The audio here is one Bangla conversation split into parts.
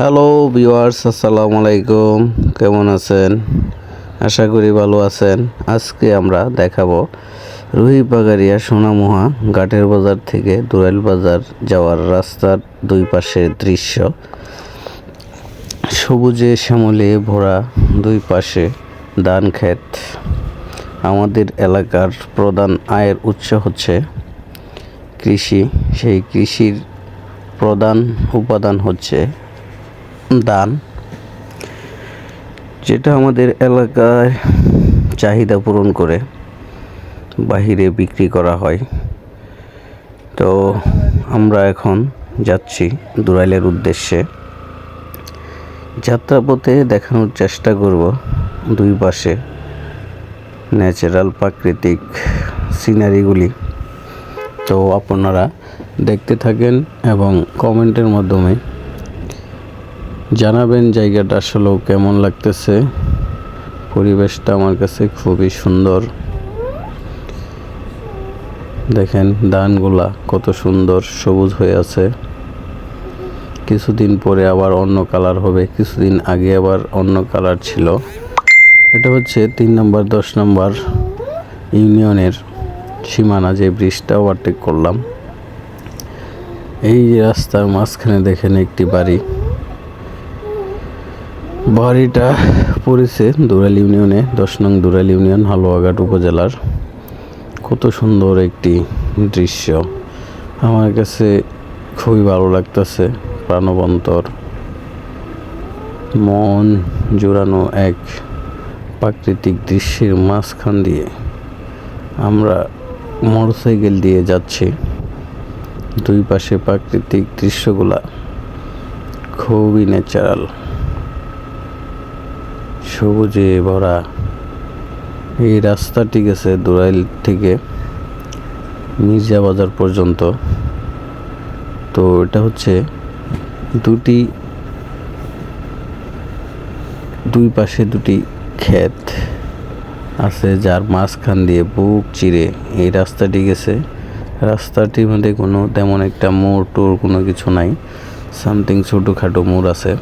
হ্যালো ভিউয়ার্স আসসালামু আলাইকুম। কেমন আছেন? আশা করি ভালো আছেন। আজকে আমরা দেখাবো রুহি পাগারিয়া সোনামুহা ঘাটের বাজার থেকে দুরাইল বাজার যাওয়ার রাস্তার দুই পাশের দৃশ্য। সবুজে শ্যামলে ভরা দুই পাশে ধান ক্ষেত। আমাদের এলাকার প্রধান আয়ের উৎস হচ্ছে কৃষি। সেই কৃষির প্রধান উপাদান হচ্ছে ধান যেটা আমাদের এলাকায় চাহিদা পূরণ করে, বাহিরে বিক্রি করা হয়। তো আমরা এখন যাচ্ছি দুরাইলের উদ্দেশ্যে। যাত্রাপথে দেখানোর চেষ্টা করব দুই পাশে ন্যাচারাল প্রাকৃতিক সিনারিগুলি। তো আপনারা দেখতে থাকেন এবং কমেন্টের মাধ্যমে জানাবেন জায়গাটা আসলেও কেমন লাগতেছে। পরিবেশটা আমার কাছে খুবই সুন্দর। দেখেন ধানগুলা কত সুন্দর সবুজ হয়ে আছে। কিছুদিন পরে আবার অন্য কালার হবে, কিছুদিন আগে আবার অন্য কালার ছিল। এটা হচ্ছে তিন নম্বর, দশ নম্বর ইউনিয়নের সীমানা, যে ব্রিজটা ওভারটেক করলাম। এই রাস্তার মাঝখানে দেখেন একটি বাড়ি। বাড়িটা পড়েছে দুরাল ইউনিয়নে, দশ নং দুরাল ইউনিয়ন, হালুয়াঘাট উপজেলার। কত সুন্দর একটি দৃশ্য। আমার কাছে খুবই ভালো লাগতেছে প্রাণবন্তর। মন জোড়ানো এক প্রাকৃতিক দৃশ্যের মাঝখান দিয়ে আমরা মোটরসাইকেল দিয়ে যাচ্ছি। দুই পাশে প্রাকৃতিক দৃশ্যগুলা খুবই ন্যাচারাল সবুজে ভরা। এই রাস্তাটি গেছে দুরাইল থেকে মির্জা বাজার পর্যন্ত। তো এটা হচ্ছে দুটি, দুই পাশে দুটি ক্ষেত আছে যার মাঝখান দিয়ে বুক চিরে এই রাস্তাটি গেছে। রাস্তাটির মধ্যে কোনো তেমন একটা মোড় টোর কোনো কিছু নাই। সামথিং ছোটোখাটো মোড় আছে।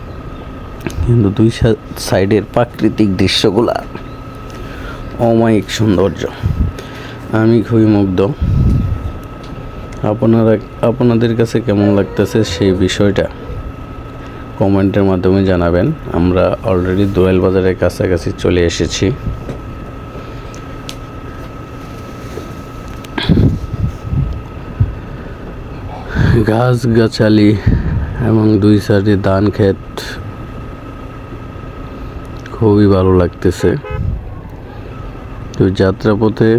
কিন্তু দুই সাইডের প্রাকৃতিক দৃশ্যগুলা অমায়িক সৌন্দর্য। আমি খুবই মুগ্ধ। আপনারা, আপনাদের কাছে কেমন লাগতেছে সেই বিষয়টা? কমেন্টের মাধ্যমে জানাবেন। আমরা অলরেডি দোয়েল বাজারের কাছাকাছি চলে এসেছি। গাছ গাছালি এবং দুই সাইডে ধান ক্ষেত খুবই ভালো লাগতেছে। তো যাত্রাপথে,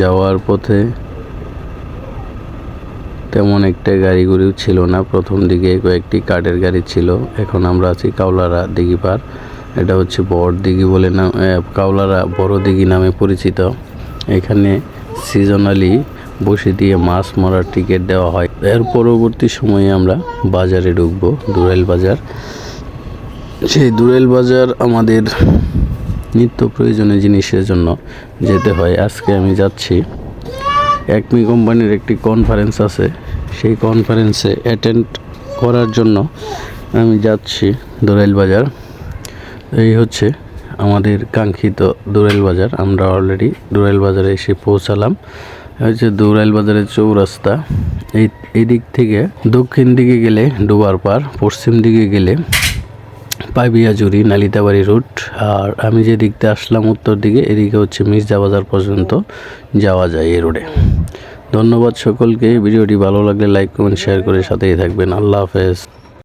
যাওয়ার পথে তেমন একটা গাড়ি গুড়িও ছিল না। প্রথম দিকে কয়েকটি কাঠের গাড়ি ছিল। এখন আমরা আছি কাউলারা দিঘি পার। এটা হচ্ছে বড় দিঘি বলে নাম কাউলারা বড় দিঘি নামে পরিচিত। এখানে সিজনালি বসে দিয়ে মাছ মারার টিকিট দেওয়া হয়। এর পরবর্তী সময়ে আমরা বাজারে ঢুকবো, দুরাইল বাজার। সেই দুরাইল বাজার আমাদের নিত্য প্রয়োজনীয় জিনিসের জন্য যেতে হয়। আজকে আমি যাচ্ছি। একমি কোম্পানির একটি কনফারেন্স আছে। সেই কনফারেন্সে অ্যাটেন্ড করার জন্য আমি যাচ্ছি দুরাইল বাজার। এই হচ্ছে আমাদের কাঙ্ক্ষিত দুরাইল বাজার। আমরা অলরেডি দুরাইল বাজারে এসে পৌঁছালাম। হচ্ছে দুরাইল বাজারের চৌরাস্তা। এই এই দিক থেকে দক্ষিণ দিকে গেলে ডোবার পার, পশ্চিম দিকে গেলে পাইবিয়াজুরি নালিতাবাড়ি রুট আর আমি যে দিকতে আসলাম উত্তর দিকে, এদিকে হচ্ছে মির্জা বাজার পর্যন্ত যাওয়া যায় এই রোডে ধন্যবাদ সকলকে, ভিডিওটি ভালো লাগলে লাইক কমেন্ট শেয়ার করে সাথেই থাকবেন। আল্লাহ হাফেজ।